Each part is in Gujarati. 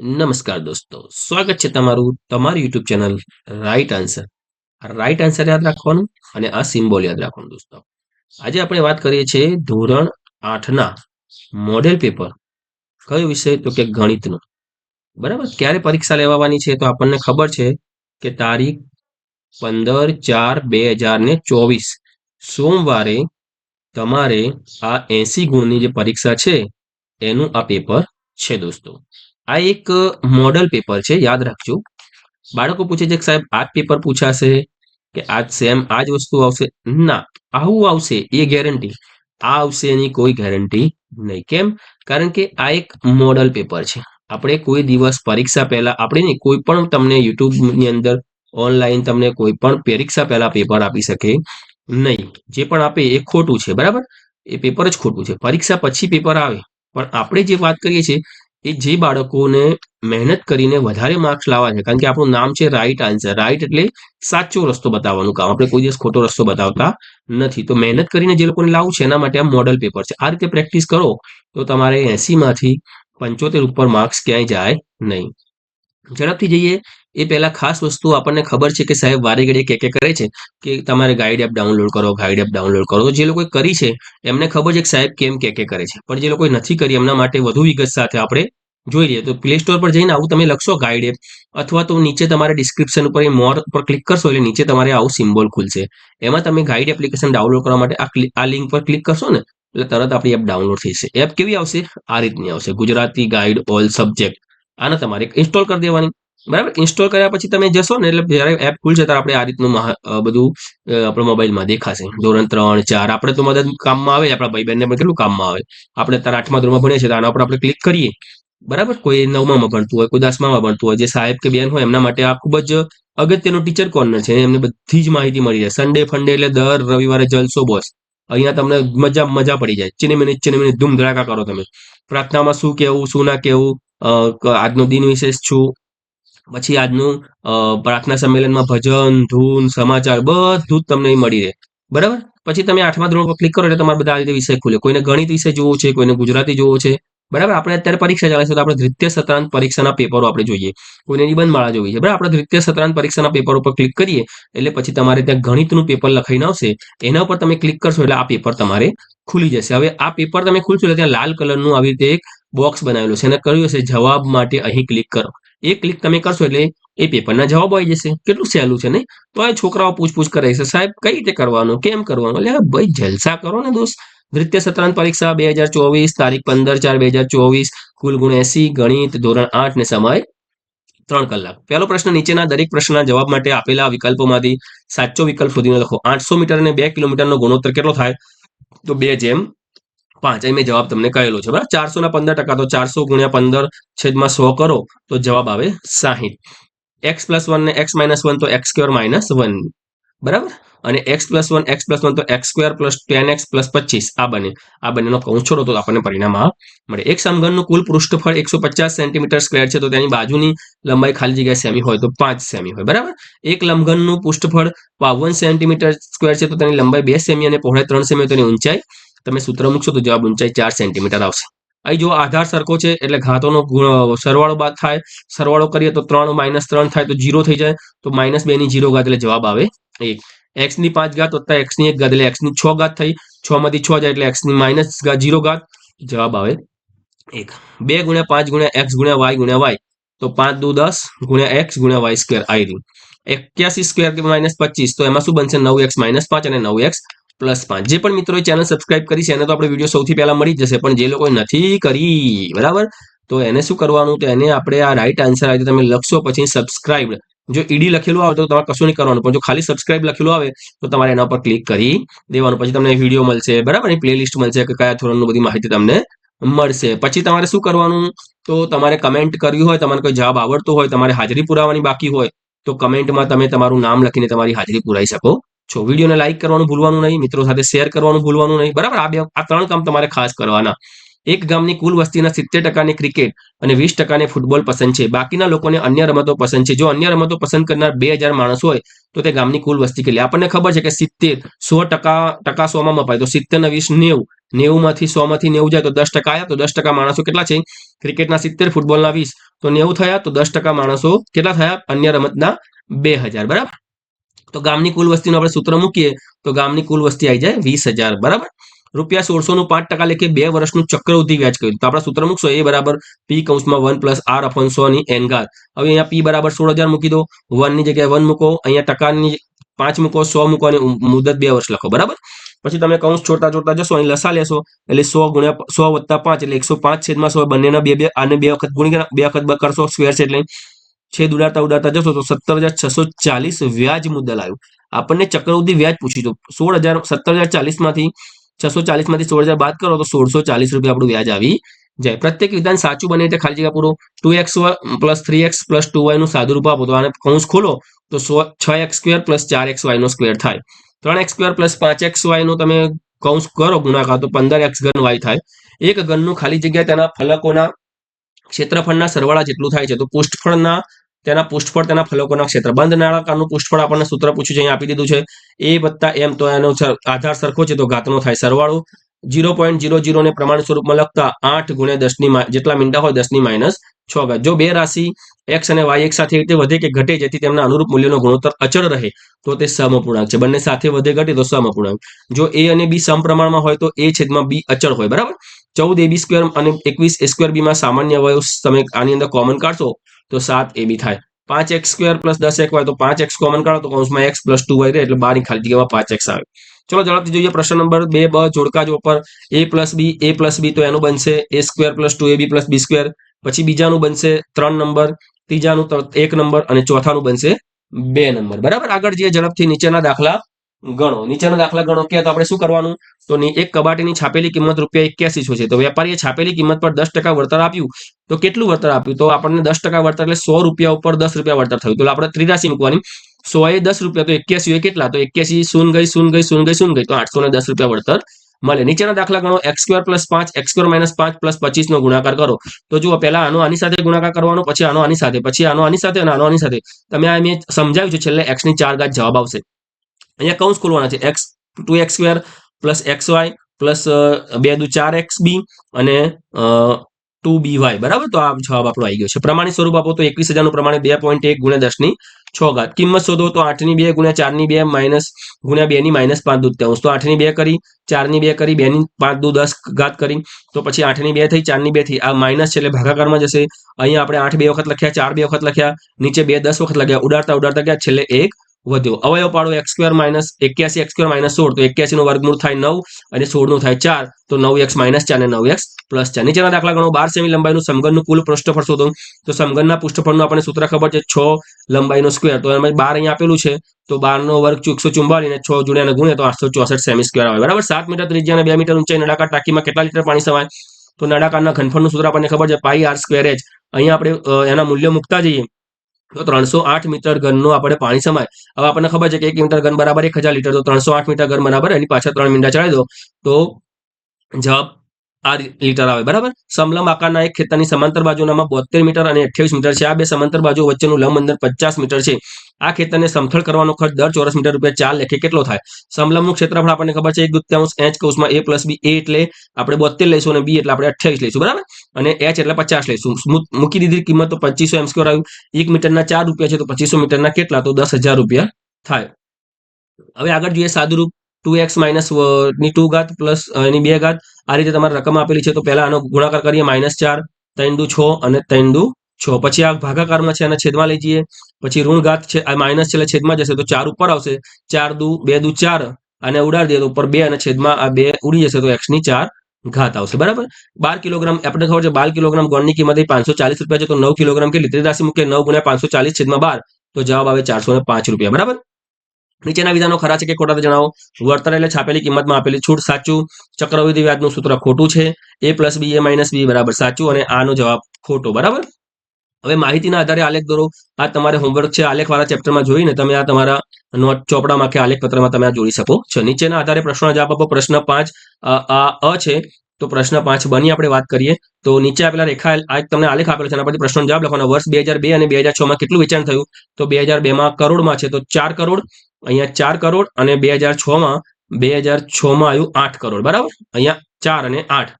નમસ્કાર દોસ્તો. સ્વાગત છે તમારું, તમારી YouTube channel right answer right answer યાદ રાખવાનું અને આ સિમ્બોલ યાદ રાખવાનું દોસ્તો. આજે આપણે વાત કરીએ છીએ ધોરણ આઠના મોડેલ પેપર કયો વિષય? તો કે ગણિતનો. બરાબર? ક્યારે પરીક્ષા લેવાની છે? તો આપણને ખબર છે કે તારીખ પંદર ચાર બે હજાર ને ચોવીસ. સોમવારે તમારે આ એસી ગુણની જે પરીક્ષા છે, એનું આ પેપર છે દોસ્તો. આ એક મોડલ પેપર છે, યાદ રાખજો. બાળકો પૂછે છે કે સાહેબ, આ પેપર પૂછાશે કે આજ સેમ આ જ વસ્તુ આવશે? ના, આવું આવશે, એ ગેરંટી આ આવશે એની કોઈ ગેરંટી નહીં. કેમ? કારણ કે આ એક મોડલ પેપર છે. આપણે કોઈ દિવસ પરીક્ષા પહેલા, આપણે નહીં, કોઈ પણ તમને યુટ્યુબની અંદર ઓનલાઈન તમને કોઈ પણ પરીક્ષા પહેલા પેપર આપી શકે નહીં. જે પણ આપે એ ખોટું છે, બરાબર? એ પેપર જ ખોટું છે. પરીક્ષા પછી પેપર આવે. પણ આપણે જે વાત કરીએ છીએ એ જે બાળકોને મહેનત કરીને વધારે માર્ક્સ લાવવા છે, કારણ કે આપણું નામ છે રાઈટ આન્સર રાઈટ એટલે સાચો રસ્તો બતાવવાનું કામ. આપણે કોઈ દિવસ ખોટો રસ્તો બતાવતા નથી. તો મહેનત કરીને જે લોકોને લાવવું છે, એના માટે આ મોડલ પેપર છે. આ રીતે પ્રેક્ટિસ કરો, તો તમારે એસીમાંથી પંચોતેર ઉપર માર્ક્સ ક્યાંય જાય નહીં. ઝડપથી જઈએ. એ પહેલા ખાસ વસ્તુ આપણને ખબર છે કે સાહેબ વારે ઘડીએ કે કે કરે છે કે તમારે ગાઈડ એપ ડાઉનલોડ કરો ગાઈડ એપ ડાઉનલોડ કરો. જે લોકોએ કરી છે, એમને ખબર છે કે સાહેબ કેમ કે કે કરે છે. પણ જે લોકોએ નથી કરી, એમના માટે વધુ વિગત સાથે આપણે જોઈ લઈએ. તો પ્લે સ્ટોર પર જઈને આવું તમે લખશો ગાઈડ એપ અથવા તો નીચે તમારે ડિસ્ક્રિપ્શન ઉપર મોર પર ક્લિક કરશો એટલે નીચે તમારે આવું સિમ્બોલ ખુલશે. એમાં તમે ગાઈડ એપ્લિકેશન ડાઉનલોડ કરવા માટે આ આ લિંક પર ક્લિક કરશો ને, એટલે તરત આપણી એપ ડાઉનલોડ થઈ જશે. એપ કેવી આવશે? આ રીતની આવશે. ગુજરાતી ગાઈડ ઓલ સબ્જેક્ટ આને તમારે ઇન્સ્ટોલ કરી દેવાની. બરાબર? ઇન્સ્ટોલ કર્યા પછી તમે જશો ને એટલે જ્યારે એપ ખુલશે ત્યારે આપણે આ રીતનું બધું આપણા મોબાઈલમાં દેખાશે. ધોરણ ત્રણ, ચાર, આપણે તો મદદ કામમાં આવે, આપણા ભાઈ બહેનને પણ કેટલું કામમાં આવે? આપણે તારા આઠમા ધોરણમાં ભણીએ છીએ, તો આના ઉપર આપણે ક્લિક કરીએ. બરાબર? કોઈ નવમામાં ભણતું હોય, કોઈ દસમામાં ભણતું હોય, જે સાહેબ કે બેન હોય, એમના માટે આ ખૂબ જ અગત્યનો ટીચર કોર્નર છે. એમને બધી જ માહિતી મળી જાય. સન્ડે ફંડે એટલે દર રવિવારે જલસો બોસ અહીંયા તમને મજા મજા પડી જાય. ચીની મિનિટ ચીની મિનિટ ધૂમ કરો તમે. પ્રાર્થનામાં શું કેવું, શું ના કેવું? આજનો દિન વિશેષ છું પછી આજનું પ્રાર્થના સંમેલનમાં ભજન, ધૂન, સમાચાર બધું જ તમને મળી રહે. બરાબર? પછી તમે આઠમા ધોરણ પર ક્લિક કરો એટલે તમારે બધા આ રીતે વિષય ખુલે. કોઈને ગણિત વિષય જોવો છે, કોઈને ગુજરાતી જોવો છે. બરાબર? આપણે અત્યારે પરીક્ષા ચાલે છે, તો આપણે દ્વિતીય સત્રાંત પરીક્ષાના પેપરો આપણે જોઈએ. કોઈને નિબંધ માળા જોવી છે. બરાબર? આપણે દ્વિતીય સત્રાંત પરીક્ષાના પેપર ઉપર ક્લિક કરીએ, એટલે પછી તમારે ત્યાં ગણિતનું પેપર લખાઈને આવશે. એના ઉપર તમે ક્લિક કરશો એટલે આ પેપર તમારે ખુલી જશે. હવે આ પેપર તમે ખુલશો એટલે ત્યાં લાલ કલરનું આવી રીતે એક બોક્સ બનાવેલું છે. અને કહ્યું હશે જવાબ માટે અહીં ક્લિક કરો. એ ક્લિક તમે કરશો એટલે એ પેપરના જવાબ આવી જશે. કેટલું સહેલું છે ને તો આ છોકરાઓ પૂછપૂછ કરે છે, સાહેબ, કઈ રીતે કરવાનું? કેમ કરવાનું? એટલે ભાઈ, જલસા કરો ને દોસ્ત. દ્વિતીય સત્રાંત પરીક્ષા બે હજાર ચોવીસ, તારીખ પંદર ચાર બે હજાર ચોવીસ, કુલ ગુણ એસી, ગણિત, ધોરણ આઠ ને સમય ત્રણ કલાક. પહેલો પ્રશ્ન, નીચેના દરેક પ્રશ્નના જવાબ માટે આપેલા વિકલ્પોમાંથી સાચો વિકલ્પ શોધીને લખો. આઠસો મીટર અને બે કિલોમીટરનો ગુણોત્તર કેટલો થાય? તો બે જેમ પાંચ. મેં જવાબ તમને કહેલો છે, બરાબર? ચારસો ના પંદર ટકા તો ચારસો ગુણ્યા પંદર છેદમાં સો કરો, તો જવાબ આવે સાહીઠ. એક્સ પ્લસ વન ને એક્સ માઇનસ વન તો એક્સ સ્ક્વેર માઇનસ વન, બરાબર? અને X plus one, X plus one તો X square plus ten X plus પચીસ, આ બને. આ બંનેનો છોડો તો આપણને પરિણામ આ મળે. એક સમઘનનું કુલ પૃષ્ઠફળ એકસો પચાસ સેન્ટીમીટર સ્ક્વેર છે, તો તેની બાજુની લંબાઈ ખાલી જગ્યા સેમી હોય તો પાંચ સેમી હોય, બરાબર? એક લંબઘનનું પૃષ્ઠફળ બાવન સેન્ટીમીટર સ્ક્વેર છે, તો તેની લંબાઈ બે સેમી અને પહોળાઈ ત્રણ સેમી તેની ઊંચાઈ તમે સૂત્ર મૂકશો તો જવાબ ઊંચાઈ ચાર સેન્ટીમીટર આવશે. અહીં જો આધાર સરખો છે એટલે ઘાતોનો સરવાળો બાદ થાય, સરવાળો કરીએ તો ત્રણ માઇનસ ત્રણ થાય તો જીરો થઈ જાય, તો માઇનસ બે ની જીરો ઘાત એટલે જવાબ આવે એક. એક્સની પાંચ ઘાત વત્તા એક્સની એક ઘાત એટલે એક્સની છ ઘાત થઈ, છ માંથી છ જાય એટલે એક્સની માઇનસ જીરો ઘાત, જવાબ આવે એક. બે ગુણ્યા પાંચ ગુણ્યા એક્સ ગુણ્યા વાય ગુણ્યા વાય, તો પાંચ દુ દસ ગુણ્યા એક્સ ગુણ્યા વાય સ્ક્વેર આવી રહ્યું. એક્યાસી સ્ક્વેર માઇનસ પચીસ, તો એમાં શું બનશે નવ એક્સ માઇનસ પાંચ અને નવ એક્સ પ્લસ પાંચ. જે પણ મિત્રોએ ચેનલ સબસ્ક્રાઇબ કરી છે, એને તો આપણે વીડિયો સૌથી પહેલા મળી જશે, પણ જે લોકોએ નથી કરી, બરાબર? તો એને શું કરવાનું? તો એને આપણે આ રાઈટ આન્સર આવે તમે લખશો, પછી સબસ્ક્રાઇબ જો ઈડી લખેલું આવે તો તમારે કશું નહીં કરવાનું, પણ જો ખાલી સબસ્ક્રાઇબ લખેલું આવે, તો તમારે એના પર ક્લિક કરી દેવાનું, પછી તમને વીડિયો મળશે, બરાબર? એ પ્લેલિસ્ટ મળશે કે કયા ધોરણનું બધી માહિતી તમને મળશે. પછી તમારે શું કરવાનું? તો તમારે કમેન્ટ કરવી હોય, તમારે કોઈ જવાબ આવડતો હોય, તમારે હાજરી પુરાવાની બાકી હોય, તો કમેન્ટમાં તમે તમારું નામ લખીને તમારી હાજરી પુરાઈ શકો. છો વિડીયોને લાઈક કરવાનું ભૂલવાનું નહીં, મિત્રો સાથે શેર કરવાનું ભૂલવાનું નહીં, બરાબર? આ બે, આ ત્રણ કામ તમારે ખાસ કરવાના. એક ગામની કુલ વસ્તીના સિત્તેર ટકાને ક્રિકેટ અને વીસ ટકાને ફૂટબોલ પસંદ છે. બાકીના લોકોને અન્ય રમતો પસંદ છે. જો અન્ય રમતો પસંદ કરનાર બે હજાર માણસ હોય, તો તે ગામની કુલ વસ્તી કેટલી? આપણને ખબર છે કે સિત્તેર, સો ટકા ટકા સોમાં મપાય. તો સિત્તેર ને વીસ નેવું. નેવુંમાંથી સોમાંથી નેવું જાય તો દસ ટકા આવ્યા તો દસ ટકા માણસો કેટલા છે? ક્રિકેટના સિત્તેર ફૂટબોલના વીસ. તો નેવું થયા તો દસ ટકા માણસો કેટલા થયા? અન્ય રમતના બે હજાર. બરાબર? તો ગામની કુલ વસ્તીનું આપણે સૂત્ર મૂકીએ, તો ગામની કુલ વસ્તી આવી જાય વીસ હજાર, બરાબર? રૂપિયા સોળસો નું પાંચ ટકા લેખે બે વર્ષનું ચક્રવૃદ્ધિ વ્યાજ કર્યું. તો આપણે સૂત્ર મૂકશો, એ બરાબર પી કૌંસમાં વન પ્લસ આર અપન સો ની એનગાર હવે અહીંયા પી બરાબર સોળ હજાર મૂકી દો, વનની જગ્યાએ વન મૂકો, અહીંયા ટકાની પાંચ મૂકો, સો મૂકો અને મુદત બે વર્ષ લખો, બરાબર? પછી તમે કૌંસ છોડતા છોડતા જશો, અહીં લસા લેશો, એટલે સો ગુણ્યા સો વત્તા પાંચ, એટલે એકસો પાંચ છેદમાં સો, બંનેના બે બે, આને બે વખત ગુણી બે વખત કરશો, સ્ક્વેર છે એટલે છેદ ઉડાડતા ઉડાડતા જશો તો સત્તર હજાર છસો ચાલીસ વ્યાજ મુદ્દલ આવ્યું. આપણને ચક્રવૃદ્ધિ વ્યાજ પૂછ્યું તો સોળ હજાર, સત્તર હજાર ચાલીસમાંથી છસો ચાલીસમાંથી સોળ હજાર બાદ કરો તો સોળસો ચાલીસ રૂપિયા આપણું વ્યાજ આવી જાય. પ્રત્યેક વિધાન સાચું બને એટલે ખાલી જગ્યા પૂરો. Two X plus three X plus two વાયનું સાદું રૂપ આપો તો આને કૌંસ ખોલો તો સો, છ એક્સ સ્ક્વેર પ્લસ ચાર એક્સ વાય નો સ્ક્વેર થાય. ત્રણ એક્સ સ્ક્વેર પ્લસ પાંચ એક્સ વાય નો તમે કૌંસ કરો ગુણાકાર તો પંદર એક્સ ઘન વાય થાય. એક ઘનનું ખાલી જગ્યા તેના ફલકોના ક્ષેત્રફળના સરવાળા જેટલું થાય છે. તો પુષ્ઠફળના, તેના પુષ્ઠફળ, તેના ફલકોના ક્ષેત્ર. બંધ નાળાકારનું પુષ્ઠફળ આપણને સૂત્ર પૂછ્યું છે, અહીંયા આપી દીધું છે. એ વત્તા એમ તો એનો આધાર સરખો છે તો ઘાતનો થાય. સરવાળો જીરો પોઈન્ટ જીરો જીરો ને પ્રમાણ સ્વરૂપમાં લખતા આઠ ગુણ્યા દસની જેટલા મીંડા હોય દસની માઇનસ છ ઘાત. જો બે રાશિ એક્સ અને વાય એક સાથે રીતે વધે કે ઘટે, જેથી તેમના અનુરૂપ મૂલ્યનો ગુણોત્તર અચળ રહે, તો તે સમઅપૂર્ણાંક છે. બંને સાથે વધે, ઘટે તો સમઅપૂર્ણાંક જો એ અને બી સમપ્રમાણમાં હોય તો એ છેદમાં બી અચળ હોય, બરાબર? ચૌદ એબી સ્ક્વેર અને એકવીસ એ સ્ક્વેર બીમાં સામાન્ય અવયવ તમે આની અંદર કોમન કાઢશો, તો સાત એબી થાય. પાંચ એક્સ સ્ક્વેર પ્લસ દસ એક વાય તો પાંચ એક્સ કોમન કાઢો, તો કૌંસમાં એક્સ પ્લસ ટુ વાય રહે, એટલે બારની ખાલી જગ્યામાં પાંચ એક્સ આવે. ચલો ઝડપથી જોઈએ પ્રશ્ન નંબર બે બ, જોડકા જો પર. એ પ્લસ બી એ પ્લસ બી તો એનું બનશે. A square plus two A B plus B square પછી બીજાનું બનશે ત્રણ નંબર. ત્રીજાનું એક નંબર અને ચોથાનું બનશે બે નંબર. બરાબર? આગળ જે ઝડપથી નીચેના દાખલા. ગણો. નીચેના દાખલા ગણો કે આપણે શું કરવાનું? તો એક કબાટીની છાપેલી કિંમત રૂપિયા એક્યાસી છે. તો વેપારીએ છાપેલી કિંમત પર દસ ટકા વળતર આપ્યું. તો કેટલું વળતર આપ્યું? તો આપણને દસ ટકા વળતર એટલે સો રૂપિયા ઉપર દસ રૂપિયા વળતર થયું. તો આપણે ત્રિરાશી મૂકવાની. સો એ દસ રૂપિયા, તો એક્યાસી એ કેટલા? તો એક્યાસી શૂન ગઈ શૂન ગઈ શૂન ગઈ શૂન ગઈ. તો આઠસો ને દસ રૂપિયા વળતર મળે. નીચેના દાખલા ગણો. એક્સ સ્ક્વેર પ્લસ પાંચ, એક્સ માઇનસ પાંચ પ્લસ પચીસ નો ગુણાકાર કરો. તો જુઓ, પહેલા આનો આની સાથે ગુણાકાર કરવાનો, પછી આનો આની સાથે, પછી આનો આની સાથે અને આનો આની સાથે. તમે આ મેં સમજાવ્યું છે, છેલ્લે એક્સની ચાર ઘાત જવાબ આવશે. અહીંયા કૌંસ ખોલવાના છે. X, two X square plus X Y plus બે દુ ચાર એક્સ બી અને ટુ બી વાય. બરાબર? તો આ જવાબ આપણો આવી ગયો છે. પ્રમાણિત સ્વરૂપ આપો તો એકવીસ હજારનું પ્રમાણે બે પોઈન્ટ એક ગુણ્યા દસની છ ઘાત. કિંમત શોધો તો આઠની બે ગુણ્યા ચારની બે માઇનસ ગુણ્યા બેની માઇનસ પાંચ દૂધ ત્યાંશ તો આઠની બે કરી ચારની બે કરી બેની પાંચ દુ દસ ઘાત કરી. તો પછી આઠની બે થઈ ચારની બે થઈ. આ માઇનસ છે એટલે ભાગાકારમાં જશે. અહીંયા આપણે આઠ બે વખત લખ્યા, ચાર બે વખત લખ્યા, નીચે બે દસ વખત લખ્યા. ઉડાડતા ઉડાડતા ગયા છેલ્લે એક વધ્યો. અવયવ પાડો એક્સ સ્ક્વેર માઇનસ એક્યાસી એક્સ સ્ક્વેર માઇનસ સોળ. તો એક્યાસી નું વર્ગમૂળ થાય નવ અને સોળનું થાય ચાર. તો નવ એક્સ માઇનસ ચાર અને નવ એક્સ પ્લસ ચાર. નીચેના દાખલા ગણો. બાર સેમી લંબાઈનું સમગનનું કુલ પૃષ્ઠફળ શોધો. તો સમગનના પૃષ્ઠફળનું આપણને સૂત્ર ખબર છે છ લંબાઈનો સ્ક્વેર તો એમાં બાર અહીંયા આપેલું છે. તો બાર નો વર્ગ એકસો ચુમ્બાલીસ અને છ જુડિયાને ગુણે તો આઠસો ચોસઠ સેમી સ્ક્વેર આવે. બરાબર? સાત મીટર ત્રિજ્યા અને બે મીટર ઊંચાઈ નળાકાર ટાંકીમાં કેટલા લીટર પાણી સમાય? તો નળાકારના ઘનફળનું સૂત્ર આપણને ખબર છે પાઈ આર સ્ક્વેર એચ અહીંયા આપણે એના મૂલ્ય મૂકતા જઈએ. તો ત્રણસો આઠ મીટર ઘનનું આપણે પાણી સમાય. હવે આપણને ખબર છે કે એક મીટર ઘન બરાબર એક હજાર લીટર. તો ત્રણસો આઠ મીટર ઘન બરાબર, એની પાછળ ત્રણ મીંડા ચડાવી દો. તો જવાબ આ લીટર આવે, બરાબર? સમલંબ આકારના એક ખેતરની સમાંતર બાજુનામાં બોતેર મીટર અને અઠ્યાવીસ મીટર છે. આ બે સમાંતર બાજુ વચ્ચેનું લંબ અંતર પચાસ મીટર છે. આ ખેતરને સમથળ કરવાનો ખર્ચ દર ચોરસ મીટર રૂપિયા ચાર લેખે કેટલો થાય? સમલંબનું ક્ષેત્રફળ આપણને ખબર છે એક દુત્યાંશ એચ કૌશમાં એ પ્લસ બી એ એટલે આપણે બોતેર લઈશું અને બી એટલે આપણે અઠ્યાવીસ લઈશું, બરાબર? અને એચ એટલે પચાસ લઈશું. મૂકી દીધી કિંમત તો પચીસો એમ સ્ક્વેર આવ્યું. એક મીટરના ચાર રૂપિયા છે તો પચીસો મીટરના કેટલા? તો દસ રૂપિયા થાય. હવે આગળ જોઈએ સાદુરૂપ ટુ એક્સ માઇનસની ટુ ઘાત પ્લસ એની બે ઘાત, આ રીતે તમારે રકમ આપેલી છે, તો પહેલા આનો ગુણાકાર કરીએ, માઇનસ ચાર, ત્રણ દુ છ અને ત્રણ દુ છ. પછી આ ભાગાકારમાં છે અને છેદમાં લઈ જઈએ. પછી ઋણ ઘાત છે, આ માઇનસ છે, એટલે છેદમાં જશે, તો ચાર ઉપર આવશે. ચાર દુ, બે દુ ચાર અને ઉડાડી દઈએ, તો ઉપર બે અને છેદમાં આ બે ઉડી જશે, તો એક્સની ચાર ઘાત આવશે. બરાબર? બાર કિલોગ્રામ, આપણે ખબર છે, બાર કિલોગ્રામ ગોળની કિંમત પાંચસો ચાલીસ રૂપિયા છે, તો નવ કિલોગ્રામ કેટલી રાશિ મૂકે નવ ગુણ્યા પાંચસો ચાલીસ છેદમાં બાર, તો જવાબ આવે ચારસો પાંચ રૂપિયા. બરાબર? નીચેના વિધાનો ખરા છે કે ખોટા જણાવો. વળતર એટલે છાપેલી કિંમતમાં આપેલી છૂટ સાચું. ચક્રવૃદ્ધિ વ્યાજનું સૂત્ર ખોટું છે. એ પ્લસ બી, એ માઇનસ બી બરાબર સાચું અને આનો જવાબ ખોટો, બરાબર? હવે માહિતીના આધારે આલેખ દોરો. આ તમારે હોમવર્ક છે આલેખ વાળા ચેપ્ટરમાં જોઈને તમે આ તમારા નોટ ચોપડામાં કે આલેખ પત્રમાં તમે આ જોડી શકો છો. નીચેના આધારે પ્રશ્નો જવાબ આપો. પ્રશ્ન પાંચ આ, અ છે. તો પ્રશ્ન પાંચ બની આપણે વાત કરીએ. તો નીચે આપેલા રેખા આ તમને આલેખ આપેલો છે. એના પરથી પ્રશ્નનો જવાબ લખવાનો. વર્ષ બે અને બે માં કેટલું વેચાણ થયું? તો બે બેમાં કરોડમાં છે. તો ચાર કરોડ. અહીંયા ચાર કરોડ અને બે હજાર છ માં બે હજાર છ માં આવ્યું આઠ કરોડ બરાબર અહીંયા ચાર અને આઠ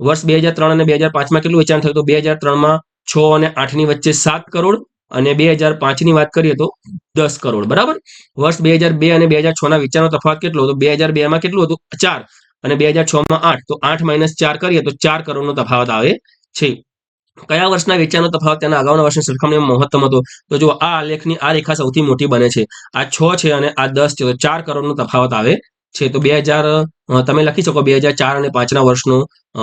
વર્ષ બે હજાર ત્રણ અને બે હજાર પાંચમાં કેટલું વેચાણ થયું તો બે હજાર ત્રણમાં છ અને આઠની વચ્ચે સાત કરોડ અને બે હજાર પાંચની વાત કરીએ તો દસ કરોડ બરાબર વર્ષ બે હજાર બે અને બે હજાર છ ના વેચાણનો તફાવત કેટલો હતો બે હજાર બેમાં કેટલું હતું ચાર અને બે હજાર છ માં આઠ તો આઠ માઇનસ ચાર કરીએ તો ચાર કરોડનો તફાવત આવે છે કયા વર્ષના વેચાણનો તફાવત તેના અગાઉના વર્ષની સરખામણીમાં મહત્તમ હતો? તો જો આ આલેખની આ રેખા સૌથી મોટી બને છે. આ છ છે અને આ દસ છે. તો ચાર કરોડનો તફાવત આવે છે. તો બે હજાર તમે લખી શકો બે હજાર ચાર અને પાંચના વર્ષનો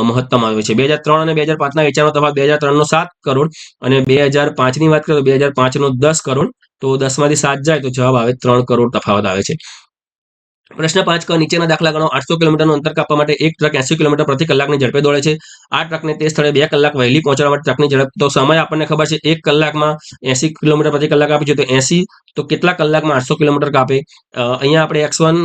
મહત્તમ આવે છે. બે હજાર ત્રણ અને બે હજાર પાંચના વેચાણનો તફાવત બે હજાર ત્રણનો સાત કરોડ અને બે હજાર પાંચની વાત કરીએ તો બે હજાર પાંચનો દસ કરોડ. તો દસમાંથી સાત જાય તો જવાબ આવે ત્રણ કરોડ તફાવત આવે છે. પ્રશ્ન પાંચ ક, નીચેના દાખલા ગણો. આઠસો કિલોમીટરનું અંતર કાપવા માટે એક ટ્રક એસી કિલોમીટર પ્રતિ કલાકની ઝડપે દોડે છે. આ ટ્રકને તે સ્થળે બે કલાક વહેલી પહોંચવા માટે ટ્રકની ઝડપ. તો સમય આપણને ખબર છે, એક કલાકમાં એસી કિલોમીટર પ્રતિ કલાક આપી છે. તો એસી તો કેટલા કલાકમાં આઠસો કિલોમીટર કાપે? અહીંયા આપણે એક્સ વન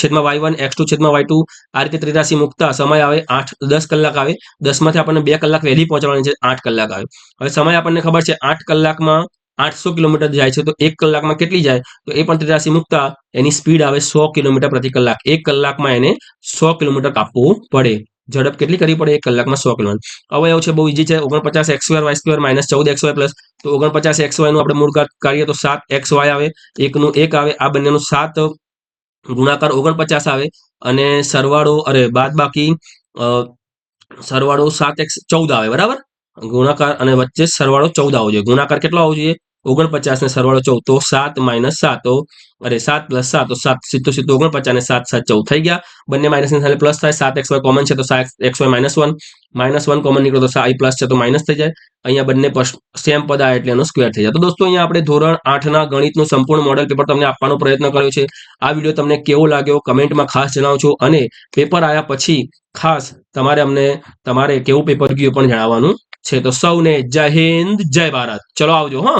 છેદમાં વાય વન, એક્સ ટુ છેદમાં વાય ટુ, આ રીતે ત્રિરાશી મૂકતા સમય આવે. આઠ, દસ કલાક આવે. દસમાંથી આપણને બે કલાક વહેલી પહોંચવાની છે, આઠ કલાક આવે. હવે સમય આપણને ખબર છે, આઠ કલાકમાં આઠસો કિલોમીટર જાય છે, તો એક કલાકમાં કેટલી જાય? તો એ પણ ત્રિરાશી મૂકતા, એની સ્પીડ આવે સો કિલોમીટર પ્રતિ કલાક. એક કલાકમાં એને સો કિલોમીટર કાપવું પડે. ઝડપ કેટલી કરવી પડે? એક કલાકમાં સો કિલોમીટર. હવે એવું છે, બહુ ઇઝી છે. ઓગણપચાસ એક્સ વાય સ્ક્વેર, માઇનસ ચૌદ એક્સ વાય પ્લસ. તો ઓગણપચાસ એક્સ વાયનું આપણે મૂળ કાઢ- કાઢીએ, તો સાત એક્સ વાય આવે, એકનું એક આવે, આ બંનેનું સાત ગુણાકાર ઓગણપચાસ આવે. અને સરવાળો, અરે, બાદ બાકી સરવાળો સાત એક્સ ચૌદ આવે, બરાબર? ગુણાકાર અને વચ્ચે સરવાળો ચૌદ આવવો જોઈએ. ગુણાકાર કેટલો આવવો જોઈએ? ઓગણપચાસ ને સરવાળો ચૌદ, તો સાત માઇનસ સાત, તો અરે સાત પ્લસ સાત, તો સાત સીધું સીધું ઓગણપચાસ ને સાત સાત ચૌદ થઈ ગયા. બંને માઇનસની સાથે પ્લસ થાય, સાત એક્સ વાય કોમન છે, તો સાત X Y minus one. Minus one common નીકળો તો આઈ પ્લસ છે, તો માઇનસ થઈ જાય. અહીંયા બંને સેમ પદ આવે એટલે એનો સ્ક્વેર થઈ જાય. તો દોસ્તો, અહીંયા આપણે ધોરણ આઠના ગણિતનું સંપૂર્ણ મોડલ પેપર તમને આપવાનો પ્રયત્ન કર્યો છે. આ વીડિયો તમને કેવો લાગ્યો, કમેન્ટમાં ખાસ જણાવજો અને પેપર આવ્યા પછી ખાસ તમારે અમને, તમારે કેવું પેપર ગયું પણ જણાવવાનું છે. તો સૌને જય હિન્દ, જય ભારત. ચલો આવજો, હા.